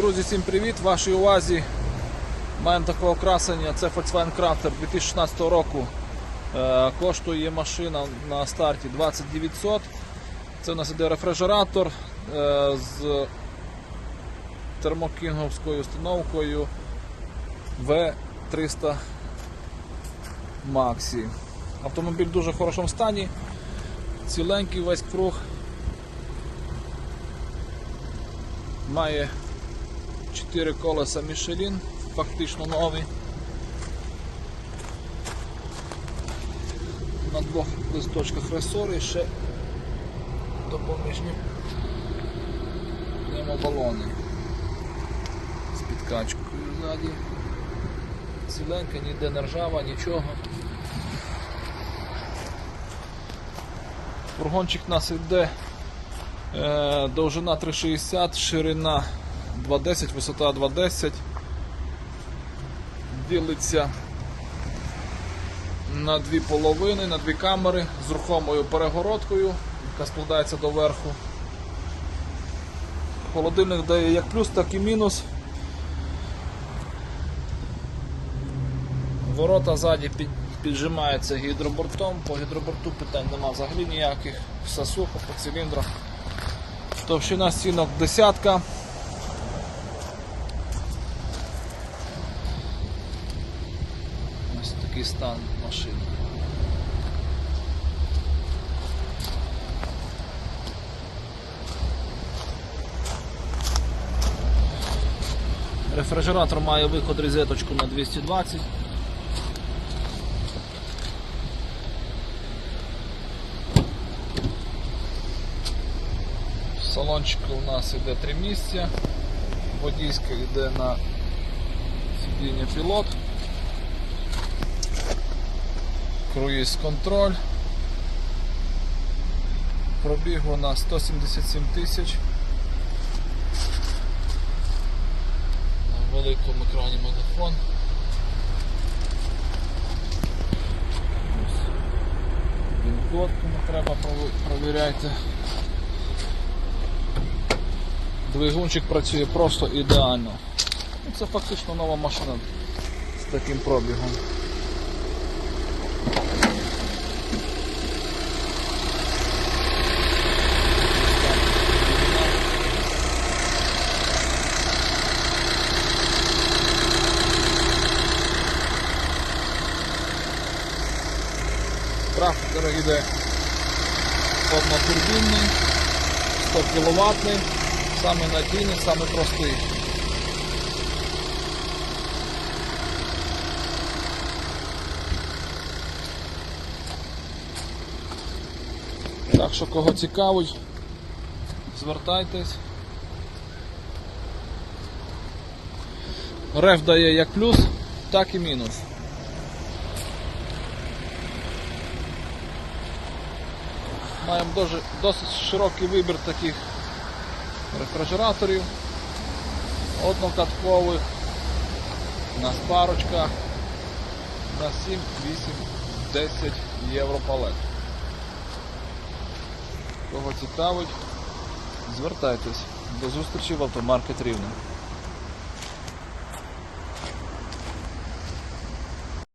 Друзі, всім привіт! Вашій увазі маємо такого красення. Це Volkswagen Crafter 2016 року. Е, Коштує машина на старті 2900. Це у нас іде рефрижератор е, з термокінговською установкою V300 Maxi. Автомобіль в дуже хорошому стані, ціленький весь круг. Має 4 колеса Michelin, фактично нові. На двох листочках ресори ще допоміжні пневмобалони з підкачкою ззаді. Ціленька, ніде не ржава, нічого. Фургончик у нас йде е, довжина 360, ширина 2,10, висота 2,10. Ділиться на дві половини, на дві камери з рухомою перегородкою, яка складається до верху. Холодильник дає як плюс, так і мінус. Ворота ззаді під, піджимаються гідробортом, по гідроборту питань нема взагалі ніяких, все сухо по циліндрах. Товщина стінок десятка. Ось такий стан машини. Рефрижератор має виход розеточку на 220. В салончику у нас йде три місця. Водійська йде на сидіння пілот. Круїз контроль. Пробіг у нас 177 тисяч. На великому екрані мегафон. Він-код, кому треба прові- провіряйте. Двигунчик працює просто ідеально. Ну, Це фактично нова машина з таким пробігом. Трактор йде однотурбінний, 100 кВт, самий надійний, самий простий. Так що кого цікавить, звертайтесь. Реф дає як плюс, так і мінус. Маємо досить широкий вибір таких рефрижераторів, однокаткових, на парочках на 7, 8, 10 євро палет. Кого цікавить, звертайтесь. До зустрічі в автомаркет Рівне.